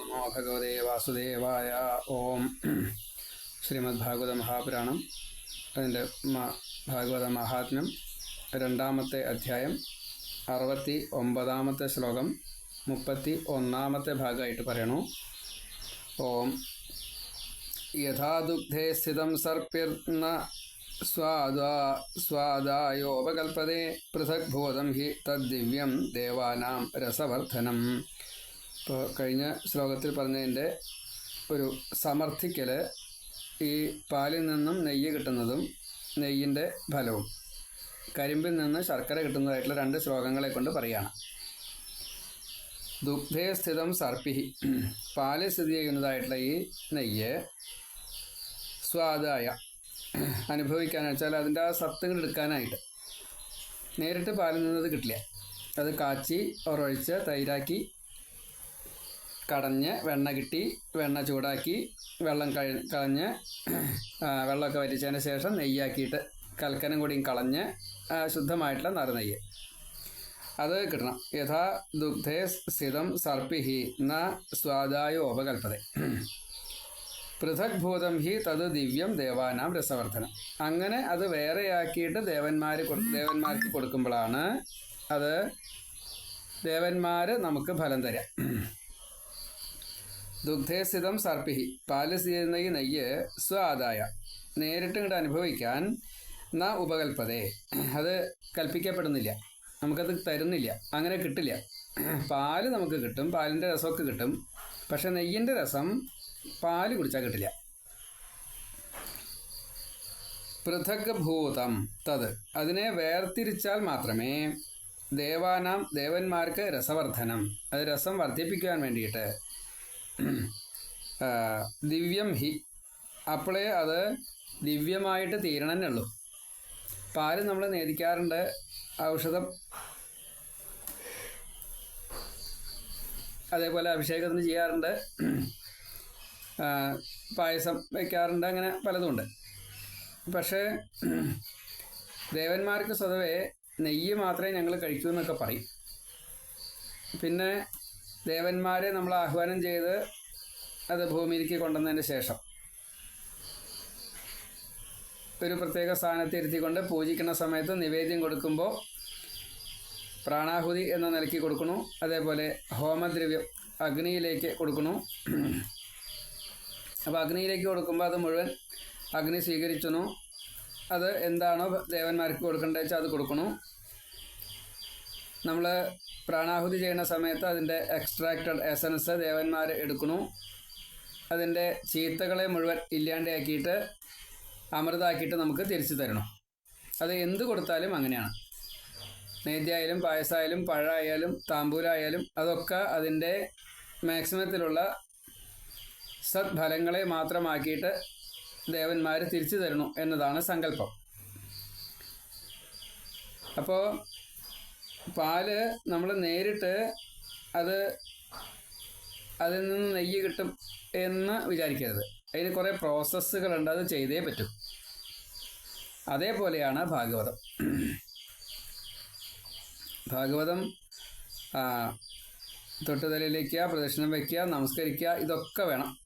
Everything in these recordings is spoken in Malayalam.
നമോ ഭഗവതേ വാസുദേവായ ഓം ശ്രീമദ് ഭാഗവത മഹാപുരാണം അതിന്റെ ഭാഗവത മഹാത്മ്യം രണ്ടാമത്തെ അധ്യായം അറുപത്തി ഒമ്പതാമത്തെ ശ്ലോകം മുപ്പത്തി ഒന്നാമത്തെ ഭാഗമായിട്ട് പറയണു. ഓം യഥാദുഗ്ധേ സ്ഥിതം സർപ്പിർന്ന സ്വാദാ സ്വാദായോപകൽപ്പതേ പൃഥക് ഭൂതം ഹി തദ്ദിവ്യം ദേവാനാം രസവർദ്ധനം. ഇപ്പോൾ കഴിഞ്ഞ ശ്ലോകത്തിൽ പറഞ്ഞതിന്റെ ഒരു സമർത്ഥിക്കൽ ഈ പാലിൽ നിന്നും നെയ്യ് കിട്ടുന്നതും നെയ്യിന്റെ ഫലവും. കരിമ്പിൽ നിന്ന് ശർക്കര കിട്ടുന്നതായിട്ടുള്ള രണ്ട് ശ്ലോകങ്ങളെ കൊണ്ട് പറയുകയാണ് ദുഗ്ധേ സ്ഥിതം സർപ്പിഹി. പാലിൽ സ്ഥിതി ചെയ്യുന്നതായിട്ടുള്ള ഈ നെയ്യ് സ്വാദായ അനുഭവിക്കാന്ന് വെച്ചാൽ അതിന്റെ ആ സത്തുകൾ എടുക്കാനായിട്ട്. നേരിട്ട് പാലിൽ നിന്നത് കിട്ടില്ല. അത് കാച്ചി ഒരൊഴിച്ച് തൈരാക്കി കടഞ്ഞ് വെണ്ണ കിട്ടി വെണ്ണ ചൂടാക്കി വെള്ളം കഴി കളഞ്ഞ് വെള്ളമൊക്കെ വറ്റിച്ചതിന് ശേഷം നെയ്യാക്കിയിട്ട് കൽക്കനം കൂടിയും കളഞ്ഞ് ശുദ്ധമായിട്ടുള്ള ശുദ്ധമായിട്ടുള്ള നറുനെയ്യ് അത് കിട്ടണം. യഥാ ദുഗ്ധേ സ്ഥിതം സർപ്പിഹി ന സ്വാദായോ ഉപകൽപ്പത പൃഥക്ഭൂതം ഹി തത് ദിവ്യം ദേവാനാം രസവർദ്ധനം. അങ്ങനെ അത് വേറെയാക്കിയിട്ട് ദേവന്മാർ ദേവന്മാർക്ക് കൊടുക്കുമ്പോഴാണ് അത് ദേവന്മാർ നമുക്ക് ഫലം തരാം. ദുഗ്ധേ സ്ഥിതം സർപ്പിഹി. പാൽ ചെയ്യുന്ന ഈ നെയ്യ് സ്വാദായ നേരിട്ട് ഇങ്ങോട്ട് അനുഭവിക്കാൻ ന ഉപകൽപ്പതേ. അത് കൽപ്പിക്കപ്പെടുന്നില്ല. നമുക്കത് തരുന്നില്ല. അങ്ങനെ കിട്ടില്ല. പാൽ നമുക്ക് കിട്ടും. പാലിന്റെ രസമൊക്കെ കിട്ടും. പക്ഷെ നെയ്യിന്റെ രസം പാൽ കുടിച്ചാൽ കിട്ടില്ല. പൃഥക് ഭൂതം തത്. അതിനെ വേർതിരിച്ചാൽ മാത്രമേ ദേവാനാം ദേവന്മാർക്ക് രസവർദ്ധനം. അത് രസം വർദ്ധിപ്പിക്കുവാൻ വേണ്ടിയിട്ട് ദിവ്യം ഹി. അപ്പോഴേ അത് ദിവ്യമായിട്ട് തീരണന്നുള്ളൂ പാൽ നമ്മൾ നേദിക്കാറുണ്ട് ഔഷധം. അതേപോലെ അഭിഷേകത്തിന് ചെയ്യാറുണ്ട്. പായസം വയ്ക്കാറുണ്ട് അങ്ങനെ പലതുമുണ്ട് പക്ഷേ ദേവന്മാർക്ക് സ്വതവേ നെയ്യ് മാത്രമേ ഞങ്ങൾ കഴിക്കൂ എന്നൊക്കെ പറയും. പിന്നെ ദേവന്മാരെ നമ്മൾ ആഹ്വാനം ചെയ്ത് അത് ഭൂമിയിലേക്ക് കൊണ്ടുവന്നതിന് ശേഷം. ഒരു പ്രത്യേക സ്ഥാനത്ത് ഇരുത്തിക്കൊണ്ട് പൂജിക്കുന്ന സമയത്ത് നിവേദ്യം കൊടുക്കുമ്പോൾ പ്രാണാഹുതി എന്ന നിലയ്ക്ക് കൊടുക്കണു അതേപോലെ ഹോമദ്രവ്യം അഗ്നിയിലേക്ക് കൊടുക്കണു അപ്പോൾ അഗ്നിയിലേക്ക് കൊടുക്കുമ്പോൾ അത് മുഴുവൻ അഗ്നി സ്വീകരിച്ചണു അത് എന്താണോ ദേവന്മാർക്ക് കൊടുക്കേണ്ടത് വെച്ചാൽ അത് കൊടുക്കണു നമ്മൾ പ്രാണാഹുതി ചെയ്യുന്ന സമയത്ത് അതിന്റെ എക്സ്ട്രാക്റ്റഡ് എസൻസ് ദേവന്മാർ എടുക്കുന്നു. അതിന്റെ ചീത്തകളെ മുഴുവൻ ഇല്ലാണ്ടാക്കിയിട്ട് അമൃതാക്കിയിട്ട് നമുക്ക് തിരിച്ചു തരണം. അത് എന്ത് കൊടുത്താലും അങ്ങനെയാണ്. നേദ്യായാലും പായസമായാലും പഴമായാലും താമ്പൂലായാലും അതൊക്കെ അതിന്റെ മാക്സിമത്തിലുള്ള സത്ഫലങ്ങളെ മാത്രമാക്കിയിട്ട് ദേവന്മാർ തിരിച്ചു തരണു എന്നതാണ് സങ്കല്പം. അപ്പോൾ പാൽ നമ്മൾ നേരിട്ട് അത് അതിൽ നിന്ന് നെയ്യ് കിട്ടും എന്ന് വിചാരിക്കരുത്. അതിന് കുറേ പ്രോസസ്സുകളുണ്ട് അത് ചെയ്തേ പറ്റും. അതേപോലെയാണ് ഭാഗവതം. ഭാഗവതം തൊട്ടുതലയിലേക്കുക പ്രദക്ഷിണം വയ്ക്കുക നമസ്കരിക്കുക ഇതൊക്കെ വേണം.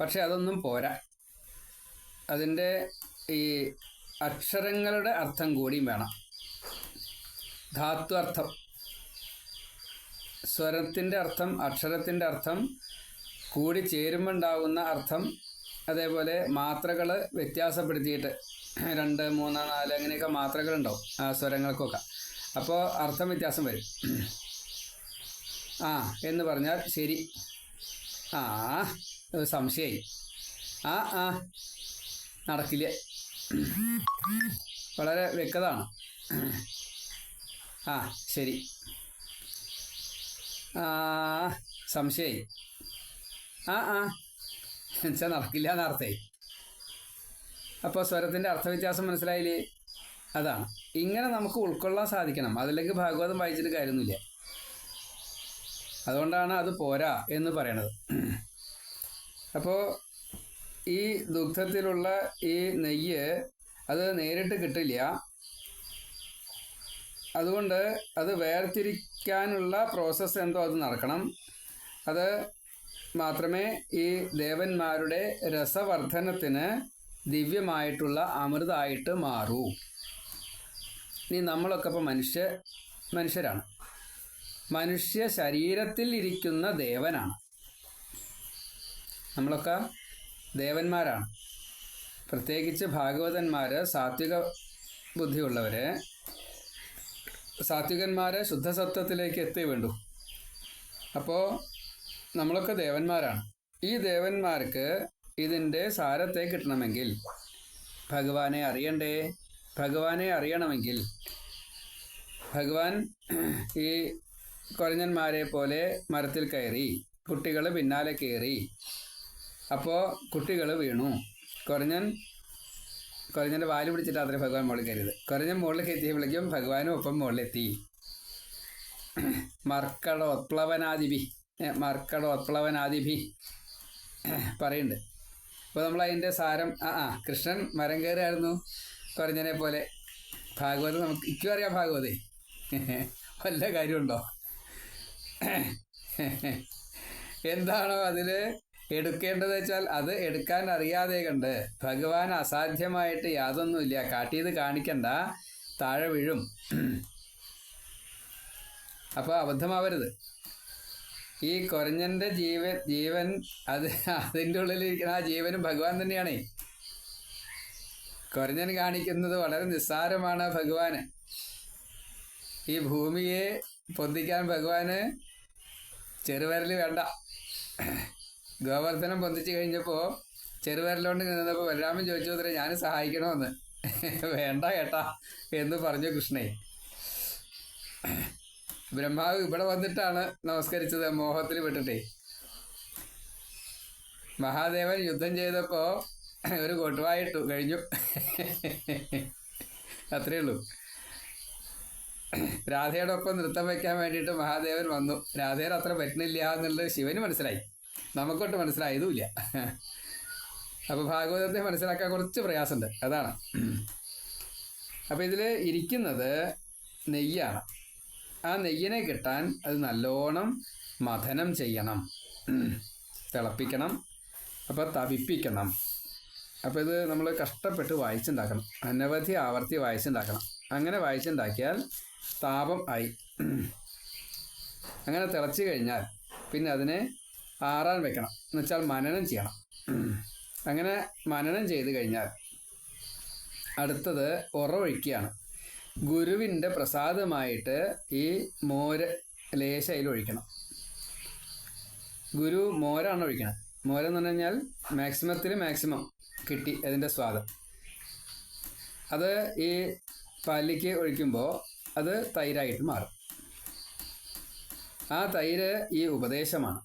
പക്ഷെ അതൊന്നും പോരാ. അതിന്റെ ഈ അക്ഷരങ്ങളുടെ അർത്ഥം കൂടിയും വേണം. ധാത്തു അർത്ഥം സ്വരത്തിന്റെ അർത്ഥം അക്ഷരത്തിന്റെ അർത്ഥം കൂടി ചേരുമ്പോൾ ഉണ്ടാകുന്ന അർത്ഥം അതേപോലെ മാത്രകൾ വ്യത്യാസപ്പെടുത്തിയിട്ട് രണ്ട് മൂന്ന് നാല് അങ്ങനെയൊക്കെ മാത്രകളുണ്ടാവും ആ സ്വരങ്ങൾക്കൊക്കെ. അപ്പോൾ അർത്ഥം വ്യത്യാസം വരും. ആ എന്ന് പറഞ്ഞാൽ ശരി. ആ സംശയമായി ആ ആ നടക്കില്ല. വളരെ വ്യക്തതാണ്. ആ ശരി. ആ സംശയമായി ആ ആ. എന്നുവെച്ചാൽ നടക്കില്ല എന്നർത്ഥമായി അപ്പോൾ സ്വരത്തിന്റെ അർത്ഥവ്യത്യാസം മനസ്സിലായില്ലേ? അതാണ്. ഇങ്ങനെ നമുക്ക് ഉൾക്കൊള്ളാൻ സാധിക്കണം. അതിലേക്ക് ഭാഗവതം വായിച്ചിട്ട് കാര്യമൊന്നുമില്ല. അതുകൊണ്ടാണ് അത് പോരാ എന്ന് പറയണത്. അപ്പോൾ ഈ ദുഗ്ധത്തിലുള്ള ഈ നെയ്യ് അത് നേരിട്ട് കിട്ടില്ല. അതുകൊണ്ട് അത് വേർതിരിക്കാനുള്ള പ്രോസസ്സ് എന്തോ അത് നടക്കണം. അത് മാത്രമേ ഈ ദേവന്മാരുടെ രസവർദ്ധനത്തിന് ദിവ്യമായിട്ടുള്ള അമൃതമായിട്ട് മാറൂ. ഇനി നമ്മളൊക്കെ ഇപ്പോൾ മനുഷ്യ മനുഷ്യരാണ്. മനുഷ്യ ശരീരത്തിൽ ഇരിക്കുന്ന ദേവനാണ്. നമ്മളൊക്കെ ദേവന്മാരാണ്. പ്രത്യേകിച്ച് ഭാഗവതന്മാർ സാത്വിക ബുദ്ധിയുള്ളവർ സാത്വികന്മാർ ശുദ്ധസത്വത്തിലേക്ക് എത്തേ വേണ്ടു. അപ്പോൾ നമ്മളൊക്കെ ദേവന്മാരാണ്. ഈ ദേവന്മാർക്ക് ഇതിന്റെ സാരത്തെ കിട്ടണമെങ്കിൽ ഭഗവാനെ അറിയണ്ടേ? ഭഗവാനെ അറിയണമെങ്കിൽ ഭഗവാൻ ഈ കുരഞ്ഞന്മാരെ പോലെ മരത്തിൽ കയറി കുട്ടികൾ പിന്നാലെ കയറി അപ്പോൾ കുട്ടികൾ വീണു. കുരഞ്ഞൻ കുരഞ്ഞന്റെ വാൽ പിടിച്ചിട്ട് അത്ര ഭഗവാൻ മുകളിൽ കയറിയത്. കുരഞ്ഞൻ മുകളിലേക്ക് എത്തിയപ്പോഴേക്കും ഭഗവാനും ഒപ്പം മുകളിലെത്തി. മർക്കടോത്പ്ലവനാദിഭി മർക്കടോത്പ്ലവനാദിഭി പറയുണ്ട് അപ്പോൾ നമ്മൾ അതിന്റെ സാരം ആ ആ കൃഷ്ണൻ മരം കയറിയായിരുന്നു കുറഞ്ഞനെ പോലെ. ഭാഗവത് നമുക്ക് ഇക്കും അറിയാം ഭാഗവതേ. വല്ല കാര്യമുണ്ടോ? എന്താണോ അതിൽ എടുക്കേണ്ടത് വെച്ചാൽ അത് എടുക്കാൻ അറിയാതെ കണ്ട് ഭഗവാൻ അസാധ്യമായിട്ട് യാതൊന്നുമില്ല. കാട്ടിയത് കാണിക്കണ്ട. താഴെ വീഴും. അപ്പോൾ അബദ്ധമാവരുത്. ഈ കുറഞ്ഞന്റെ ജീവൻ ജീവൻ അത് അതിന്റെ ഉള്ളിലിരിക്കുന്ന ആ ജീവനും ഭഗവാൻ തന്നെയാണേ. കുറഞ്ഞൻ കാണിക്കുന്നത് വളരെ നിസ്സാരമാണ് ഭഗവാന്. ഈ ഭൂമിയെ പൊന്തിക്കാൻ ഭഗവാന് ചെറുവരൽ വേണ്ട. ഗോവർദ്ധനം പൊന്തിച്ചു കഴിഞ്ഞപ്പോൾ ചെറുവിരലോണ്ട് നിന്നപ്പോൾ ബലരാമൻ ചോദിച്ചു അത്രേ ഞാൻ സഹായിക്കണമെന്ന് വേണ്ട കേട്ടാ എന്ന് പറഞ്ഞു കൃഷ്ണേ ബ്രഹ്മാവ് ഇവിടെ വന്നിട്ടാണ് നമസ്കരിച്ചത് മോഹത്തിൽ വിട്ടിട്ടേ. മഹാദേവൻ യുദ്ധം ചെയ്തപ്പോൾ ഒരു കൊട്ടുവായിട്ടു കഴിഞ്ഞു. അത്രേ ഉള്ളൂ. രാധയുടെ ഒപ്പം നൃത്തം വയ്ക്കാൻ വേണ്ടിയിട്ട് മഹാദേവൻ വന്നു. രാധയുടെ അത്ര പറ്റുന്നില്ല എന്നുള്ളത് ശിവന് മനസ്സിലായി. നമുക്കൊട്ട് മനസ്സിലായതുമില്ല. അപ്പോൾ ഭാഗവതത്തെ മനസ്സിലാക്കാൻ കുറച്ച് പ്രയാസമുണ്ട്. അതാണ്. അപ്പോൾ ഇതിൽ ഇരിക്കുന്നത് നെയ്യാണ്. ആ നെയ്യിനെ കിട്ടാൻ അത് നല്ലോണം മഥനം ചെയ്യണം. തിളപ്പിക്കണം. അപ്പോൾ തവിപ്പിക്കണം. അപ്പോൾ ഇത് നമ്മൾ കഷ്ടപ്പെട്ട് വായിച്ചുണ്ടാക്കണം. അനവധി ആവർത്തി വായിച്ചുണ്ടാക്കണം. അങ്ങനെ വായിച്ചുണ്ടാക്കിയാൽ താപം ആയി. അങ്ങനെ തിളച്ചു കഴിഞ്ഞാൽ പിന്നെ അതിനെ ആറാൻ വെക്കണം. എന്നുവെച്ചാൽ മനനം ചെയ്യണം. അങ്ങനെ മനനം ചെയ്ത് കഴിഞ്ഞാൽ അടുത്തത് ഉറവൊഴിക്കുകയാണ്. ഗുരുവിന്റെ പ്രസാദമായിട്ട് ഈ മോര് ലേശയിൽ ഒഴിക്കണം. ഗുരു മോരാണ് ഒഴിക്കണം മോരെന്ന് പറഞ്ഞു കഴിഞ്ഞാൽ മാക്സിമത്തിൽ മാക്സിമം കിട്ടി അതിന്റെ സ്വാദം. അത് ഈ പാലിക്ക് ഒഴിക്കുമ്പോൾ അത് തൈരായിട്ട് മാറും. ആ തൈര് ഈ ഉപദേശമാണ്.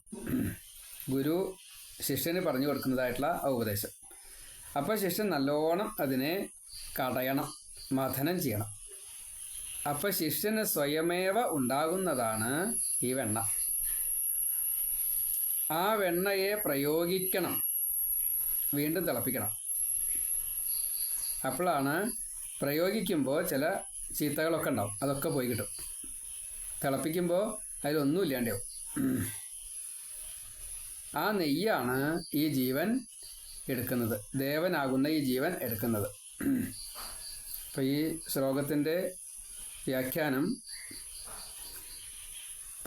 ഗുരു ശിഷ്യന് പറഞ്ഞു കൊടുക്കുന്നതായിട്ടുള്ള ഉപദേശം. അപ്പോൾ ശിഷ്യൻ നല്ലോണം അതിനെ കടയണം മഥനം ചെയ്യണം. അപ്പോൾ ശിഷ്യന് സ്വയമേവ ഉണ്ടാകുന്നതാണ് ഈ വെണ്ണ. ആ വെണ്ണയെ പ്രയോഗിക്കണം വീണ്ടും തിളപ്പിക്കണം. അപ്പോഴാണ് പ്രയോഗിക്കുമ്പോൾ ചില ചീത്തകളൊക്കെ ഉണ്ടാവും അതൊക്കെ പോയി കിട്ടും. തിളപ്പിക്കുമ്പോൾ അതിലൊന്നും ഇല്ലാണ്ടാവും. ആ നെയ്യാണ് ഈ ജീവൻ എടുക്കുന്നത്. ദേവനാകുന്ന ഈ ജീവൻ എടുക്കുന്നത്. അപ്പോൾ ഈ ശ്ലോകത്തിന്റെ വ്യാഖ്യാനം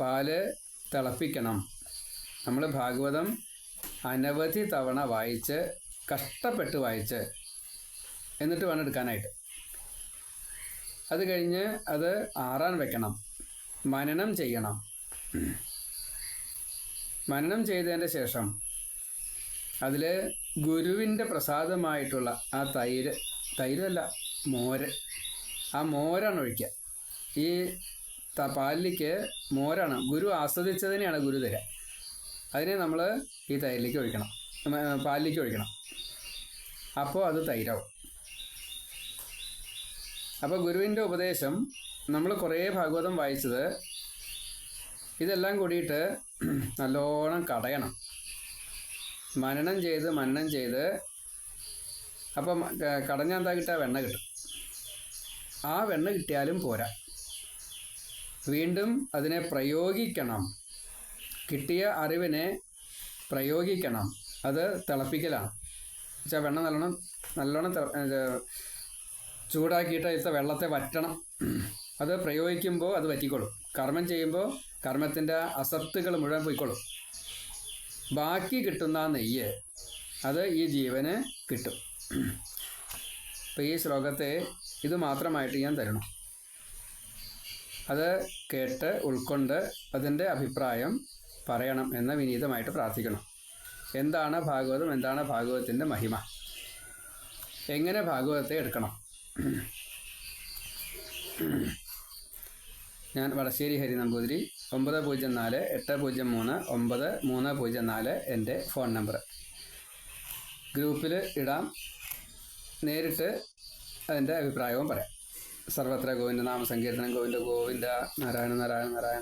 പാൽ തിളപ്പിക്കണം. നമ്മൾ ഭാഗവതം അനവധി തവണ വായിച്ച് കഷ്ടപ്പെട്ട് വായിച്ച് എന്നിട്ട് വേണം എടുക്കാനായിട്ട്. അത് കഴിഞ്ഞ് അത് ആറാൻ വെക്കണം. മനനം ചെയ്യണം. മനനം ചെയ്തതിന്റെ ശേഷം അതിൽ ഗുരുവിന്റെ പ്രസാദമായിട്ടുള്ള ആ തൈര് തൈരല്ല മോര്. ആ മോരാണ് ഒഴിക്കുക ഈ പാലിലേക്ക് മോരാണ്. ഗുരു ആസ്വദിച്ചതിനെയാണ് ഗുരു തരിക. അതിനെ നമ്മൾ ഈ തൈരിലേക്ക് ഒഴിക്കണം. പാലിലേക്ക് ഒഴിക്കണം. അപ്പോൾ അത് തൈരാവും. അപ്പോൾ ഗുരുവിന്റെ ഉപദേശം നമ്മൾ കുറേ ഭാഗവതം വായിച്ചത് ഇതെല്ലാം കൂടിയിട്ട് നല്ലോണം കടയണം. മനനം ചെയ്ത് മനനം ചെയ്ത്. അപ്പം ക- കടഞ്ഞാൽ എന്താ കിട്ടുക? വെണ്ണ കിട്ടും. ആ വെണ്ണ കിട്ടിയാലും പോരാ. വീണ്ടും അതിനെ പ്രയോഗിക്കണം. കിട്ടിയ അറിവിനെ പ്രയോഗിക്കണം. അത് തിളപ്പിക്കലാണ്. വെച്ചാൽ വെണ്ണ നല്ലോണം നല്ലോണം ചൂടാക്കിയിട്ട് ഇത്ത വെള്ളത്തെ വറ്റണം. അത് പ്രയോഗിക്കുമ്പോൾ അത് വറ്റിക്കോളും. കർമ്മം ചെയ്യുമ്പോൾ കർമ്മത്തിന്റെ അസത്തുകൾ മുഴുവൻ പോയിക്കോളും. ബാക്കി കിട്ടുന്ന നെയ്യ് അത് ഈ ജീവന് കിട്ടും. അപ്പോൾ ഈ ശ്ലോകത്തെ ഇത് മാത്രമായിട്ട് ഞാൻ തരണം. അത് കേട്ട് ഉൾക്കൊണ്ട് അതിന്റെ അഭിപ്രായം പറയണം എന്ന് വിനീതമായിട്ട് പ്രാർത്ഥിക്കണം. എന്താണ് ഭാഗവതം? എന്താണ് ഭാഗവതത്തിന്റെ മഹിമ? എങ്ങനെ ഭാഗവതത്തെ എടുക്കണം? ഞാൻ വടശ്ശേരി ഹരി നമ്പൂതിരി ഒമ്പത് പൂജ്യം നാല് എട്ട് പൂജ്യം മൂന്ന് ഒമ്പത് മൂന്ന് പൂജ്യം നാല് എന്റെ ഫോൺ നമ്പർ. ഗ്രൂപ്പിൽ ഇടാം. നേരിട്ട് അതിന്റെ അഭിപ്രായവും പറയാം. സർവത്ര ഗോവിന്ദ നാമസങ്കീർത്തനം ഗോവിന്ദ ഗോവിന്ദ നാരായണ നാരായണ നാരായണ